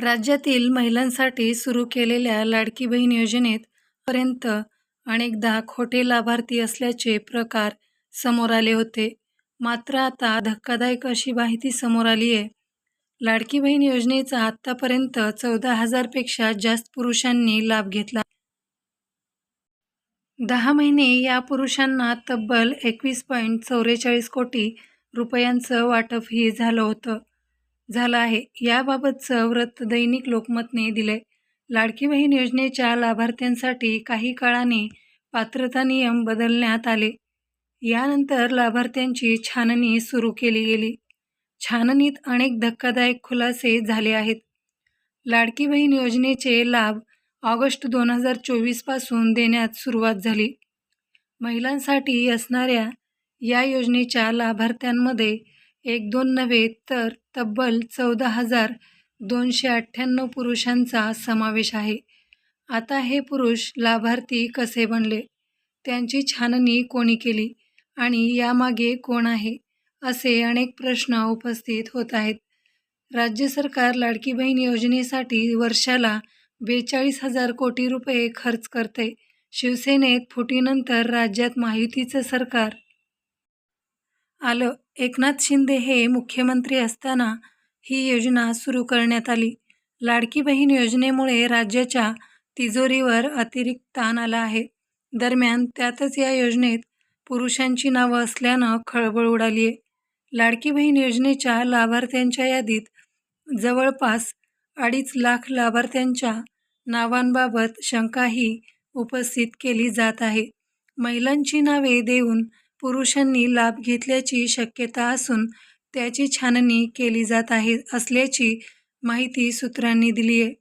राज्यातील महिलांसाठी सुरू केलेल्या लाडकी बहीण योजनेत पर्यंत अनेकदा खोटे लाभार्थी असल्याचे प्रकार समोर आले होते. मात्र आता धक्कादायक अशी माहिती समोर आली आहे. लाडकी बहीण योजनेचा आत्तापर्यंत चौदा हजारपेक्षा जास्त पुरुषांनी लाभ घेतला. दहा महिने या पुरुषांना तब्बल एकवीस पॉईंट चौवेचाळीस कोटी रुपयांचं वाटपही झालं होतं. झाला आहे. याबाबतचं व्रत दैनिक लोकमतने दिले लाडकी बहीण योजनेच्या लाभार्थ्यांसाठी काही काळाने पात्रता नियम बदलण्यात आले. यानंतर लाभार्थ्यांची छाननी सुरू केली गेली. छाननीत अनेक धक्कादायक खुलासे झाले आहेत. लाडकी बहीण योजनेचे लाभ ऑगस्ट दोन हजार चोवीसपासून देण्यात सुरुवात झाली. महिलांसाठी असणाऱ्या या योजनेच्या लाभार्थ्यांमध्ये एक दोन नव्हे तर तब्बल चौदा हजार दोनशे अठ्ठ्याण्णव पुरुषांचा समावेश आहे. आता हे पुरुष लाभार्थी कसे बनले? त्यांची छाननी कोणी केली? आणि यामागे कोण आहे? असे अनेक प्रश्न उपस्थित होत आहेत. राज्य सरकार लाडकी बहीण योजनेसाठी वर्षाला बेचाळीस हजार कोटी रुपये खर्च करते. शिवसेनेत फुटीनंतर राज्यात माहितीचं सरकार आलं. एकनाथ शिंदे हे मुख्यमंत्री असताना ही योजना सुरू करण्यात आली. लाडकी बहीण योजनेमुळे राज्याच्या तिजोरीवर अतिरिक्त ताण आला आहे. दरम्यान त्यातच या योजनेत पुरुषांची नावं असल्यानं खळबळ उडाली आहे. लाडकी बहीण योजनेच्या लाभार्थ्यांच्या यादीत जवळपास अडीच लाख लाभार्थ्यांच्या नावांबाबत शंकाही उपस्थित केली जात आहे. महिलांची नावे देऊन पुरुषांनी लाभ घेतल्याची शक्यता असून त्याची छाननी केली जात आहे असल्याची माहिती सूत्रांनी दिली आहे.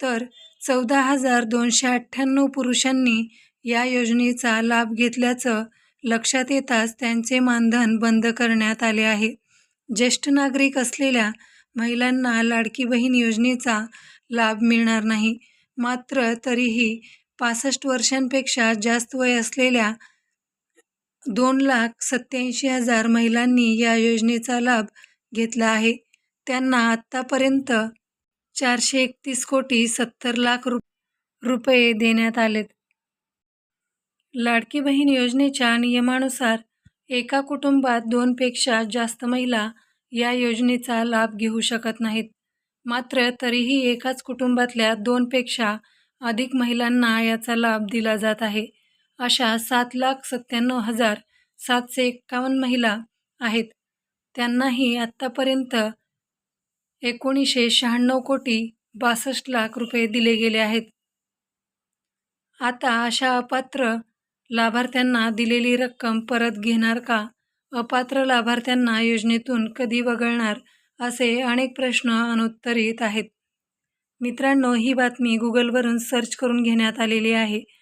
तर चौदा हजार दोनशे अठ्ठ्याण्णव पुरुषांनी या योजनेचा लाभ घेतल्याचं लक्षात येताच त्यांचे मानधन बंद करण्यात आले आहे. ज्येष्ठ नागरिक असलेल्या महिलांना लाडकी बहीण योजनेचा लाभ मिळणार नाही. मात्र तरीही पासष्ट वर्षांपेक्षा जास्त वय असलेल्या दोन लाख सत्याऐंशी हजार महिलांनी या योजनेचा लाभ घेतला आहे. त्यांना आत्तापर्यंत चारशे एकतीस कोटी सत्तर लाख रु रुपये देण्यात आलेत. लाडकी बहीण योजनेच्या नियमानुसार एका कुटुंबात दोनपेक्षा जास्त महिला या योजनेचा लाभ घेऊ शकत नाहीत. मात्र तरीही एकाच कुटुंबातल्या दोनपेक्षा अधिक महिलांना याचा लाभ दिला जात आहे. अशा सात लाख सत्त्याण्णव हजार सातशे एक्कावन्न महिला आहेत. त्यांनाही आत्तापर्यंत एकोणीसशे शहाण्णव कोटी बासष्ट लाख रुपये दिले गेले आहेत. आता अशा अपात्र लाभार्थ्यांना दिलेली रक्कम परत घेणार का? अपात्र लाभार्थ्यांना योजनेतून कधी वगळणार? असे अनेक प्रश्न अनुत्तरित आहेत. मित्रांनो ही बातमी गुगलवरून सर्च करून घेण्यात आलेली आहे.